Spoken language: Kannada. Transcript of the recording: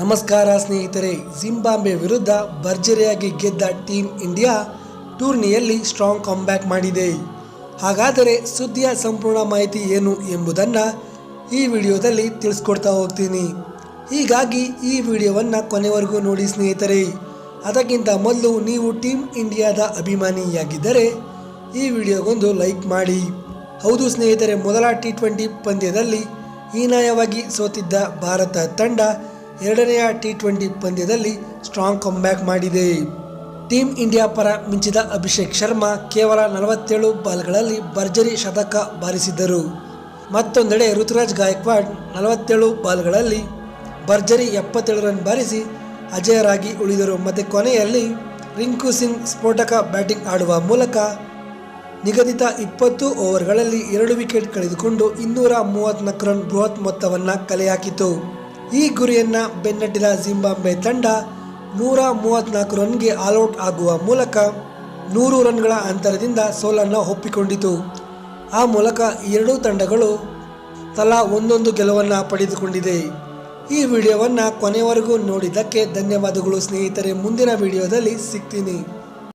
ನಮಸ್ಕಾರ ಸ್ನೇಹಿತರೆ ಜಿಂಬಾಬ್ವೆ ವಿರುದ್ಧ ಭರ್ಜರಿಯಾಗಿ ಗೆದ್ದ ಟೀಮ್ ಇಂಡಿಯಾ ಟೂರ್ನಿಯಲ್ಲಿ ಸ್ಟ್ರಾಂಗ್ ಕಾಂಬ್ಯಾಕ್ ಮಾಡಿದೆ. ಹಾಗಾದರೆ ಸುದ್ದಿಯ ಸಂಪೂರ್ಣ ಮಾಹಿತಿ ಏನು ಎಂಬುದನ್ನು ಈ ವಿಡಿಯೋದಲ್ಲಿ ತಿಳಿಸ್ಕೊಡ್ತಾ ಹೋಗ್ತೀನಿ. ಹೀಗಾಗಿ ಈ ವಿಡಿಯೋವನ್ನು ಕೊನೆವರೆಗೂ ನೋಡಿ ಸ್ನೇಹಿತರೆ. ಅದಕ್ಕಿಂತ ಮೊದಲು ನೀವು ಟೀಮ್ ಇಂಡಿಯಾದ ಅಭಿಮಾನಿಯಾಗಿದ್ದರೆ ಈ ವಿಡಿಯೋಗೊಂದು ಲೈಕ್ ಮಾಡಿ. ಹೌದು ಸ್ನೇಹಿತರೆ, ಮೊದಲ ಟಿ ಟ್ವೆಂಟಿ ಪಂದ್ಯದಲ್ಲಿ ಹೀನಾಯವಾಗಿ ಸೋತಿದ್ದ ಭಾರತ ತಂಡ ಎರಡನೆಯ ಟಿ ಟ್ವೆಂಟಿ ಪಂದ್ಯದಲ್ಲಿ ಸ್ಟ್ರಾಂಗ್ ಕಂಬ್ಯಾಕ್ ಮಾಡಿದೆ. ಟೀಂ ಇಂಡಿಯಾ ಪರ ಮಿಂಚಿದ ಅಭಿಷೇಕ್ ಶರ್ಮಾ ಕೇವಲ ನಲವತ್ತೇಳು ಬಾಲ್ಗಳಲ್ಲಿ ಭರ್ಜರಿ ಶತಕ ಬಾರಿಸಿದ್ದರು. ಮತ್ತೊಂದೆಡೆ ಋತುರಾಜ್ ಗಾಯಕ್ವಾಡ್ ನಲವತ್ತೇಳು ಬಾಲ್ಗಳಲ್ಲಿ ಭರ್ಜರಿ ಎಪ್ಪತ್ತೇಳು ರನ್ ಬಾರಿಸಿ ಅಜಯರಾಗಿ ಉಳಿದರು. ಮತ್ತು ಕೊನೆಯಲ್ಲಿ ರಿಂಕು ಸಿಂಗ್ ಸ್ಫೋಟಕ ಬ್ಯಾಟಿಂಗ್ ಆಡುವ ಮೂಲಕ ನಿಗದಿತ ಇಪ್ಪತ್ತು ಓವರ್ಗಳಲ್ಲಿ ಎರಡು ವಿಕೆಟ್ ಕಳೆದುಕೊಂಡು ಇನ್ನೂರ ಮೂವತ್ತ್ನಾಲ್ಕು ರನ್ ಬೃಹತ್ ಮೊತ್ತವನ್ನು ಕಲೆ ಹಾಕಿತು. ಈ ಗುರಿಯನ್ನು ಬೆನ್ನಟ್ಟಿದ ಜಿಂಬಾಬ್ವೆ ತಂಡ ನೂರ ಮೂವತ್ನಾಲ್ಕು ರನ್ಗೆ ಆಲ್ಔಟ್ ಆಗುವ ಮೂಲಕ ನೂರು ರನ್ಗಳ ಅಂತರದಿಂದ ಸೋಲನ್ನು ಒಪ್ಪಿಕೊಂಡಿತು. ಆ ಮೂಲಕ ಎರಡೂ ತಂಡಗಳು ತಲಾ ಒಂದೊಂದು ಗೆಲುವನ್ನು ಪಡೆದುಕೊಂಡಿದೆ. ಈ ವಿಡಿಯೋವನ್ನು ಕೊನೆವರೆಗೂ ನೋಡಿದ್ದಕ್ಕೆ ಧನ್ಯವಾದಗಳು ಸ್ನೇಹಿತರೆ. ಮುಂದಿನ ವಿಡಿಯೋದಲ್ಲಿ ಸಿಗ್ತೀನಿ.